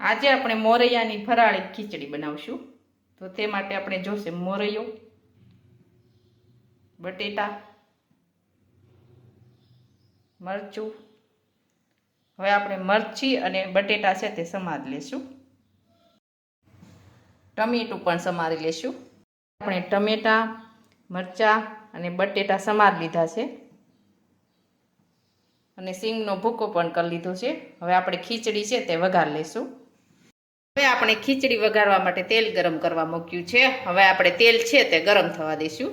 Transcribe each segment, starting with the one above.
આજે આપણે મોરૈયાની ફરાળી ખીચડી બનાવશું. તો તે માટે આપણે જોશે મોરૈયો, બટેટા, મરચું. હવે આપણે મરચી અને બટેટા છે તે સમારી લેશું. ટમેટું પણ સમારી લેશું. આપણે ટમેટા, મરચાં અને બટેટા સમારી લીધા છે. અને સિંગનો ભૂકો પણ કરી લીધો છે. હવે આપણે ખીચડી છે તે વઘાર લેશું. હવે આપણે ખીચડી વઘારવા માટે તેલ ગરમ કરવા મૂક્યું છે. હવે આપણે તેલ છે તે ગરમ થવા દઈશું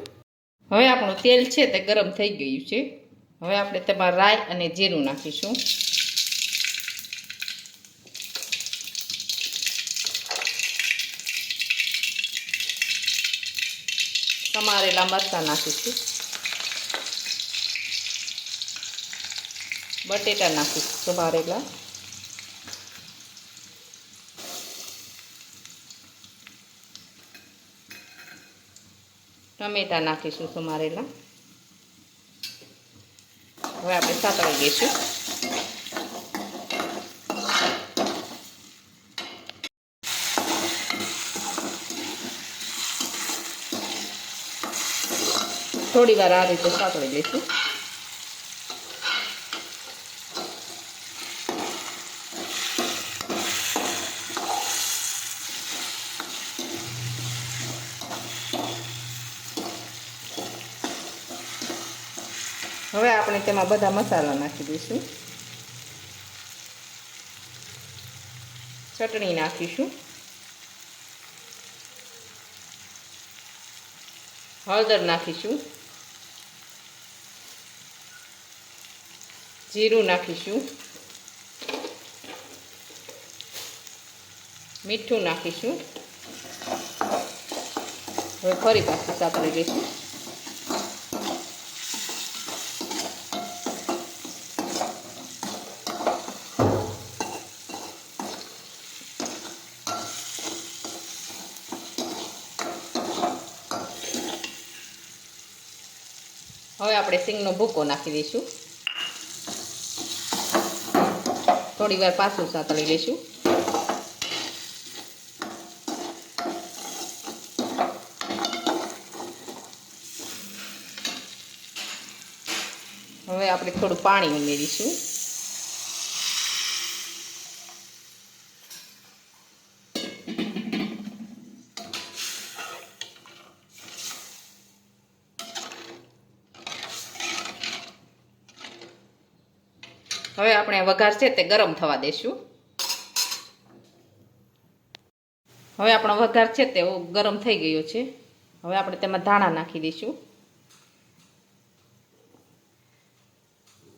હવે આપણું તેલ છે તે ગરમ થઈ ગયું છે. હવે આપણે તેમાં રાઈ અને જીરું નાખીશું. સમારેલા મરચાં નાખીશું. બટેટા નાખીશું સમારેલા. ટમેટા નાખીશું સુમારેલા. હવે આપણે સાતળી દઈશું થોડી વાર આ રીતે સાતળી લઈશું હવે આપણે તેમાં બધા મસાલા નાખી દઈશું. ચટણી નાખીશું. હળદર નાખીશું. જીરું નાખીશું. મીઠું નાખીશું. હવે ફરી પાછું સાતળી દઈશું હવે આપણે સિંગનો ભૂકો નાખી દઈશું. થોડી વાર પાછું સાતળી લઈશું. હવે આપણે થોડું પાણી ઉમેરીશું. હવે આપણે વઘાર છે તે ગરમ થવા દઈશું હવે આપણો વઘાર છે તે ગરમ થઈ ગયો છે. હવે આપણે તેમાં ધાણા નાખી દઈશું.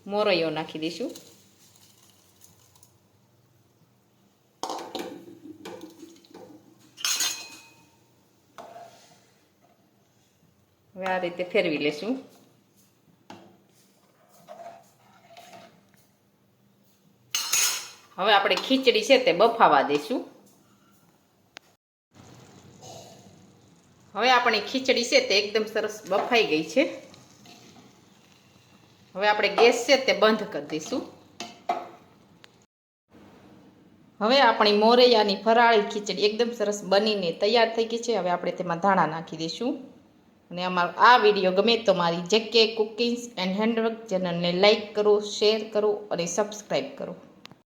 મોરૈયો નાખી દઈશું. હવે આ રીતે ફેરવી લેશું. હવે આપણે ખીચડી છે તે બફાવા દઈશું. હવે આપણી ખીચડી છે તે એકદમ સરસ બફાઈ ગઈ છે. હવે આપણે ગેસ છે તે બંધ કરી દઈશું. હવે આપણી મોરૈયાની ફરાળી ખીચડી એકદમ સરસ બનીને તૈયાર થઈ ગઈ છે. હવે આપણે તેમાં ધાણા નાખી દઈશું. અને અમારો આ વીડિયો ગમે તો મારી જેકે કુકિંગ્સ એન્ડ હેન્ડવર્ક ચેનલને લાઇક કરો, શેર કરો અને સબસ્ક્રાઈબ કરો.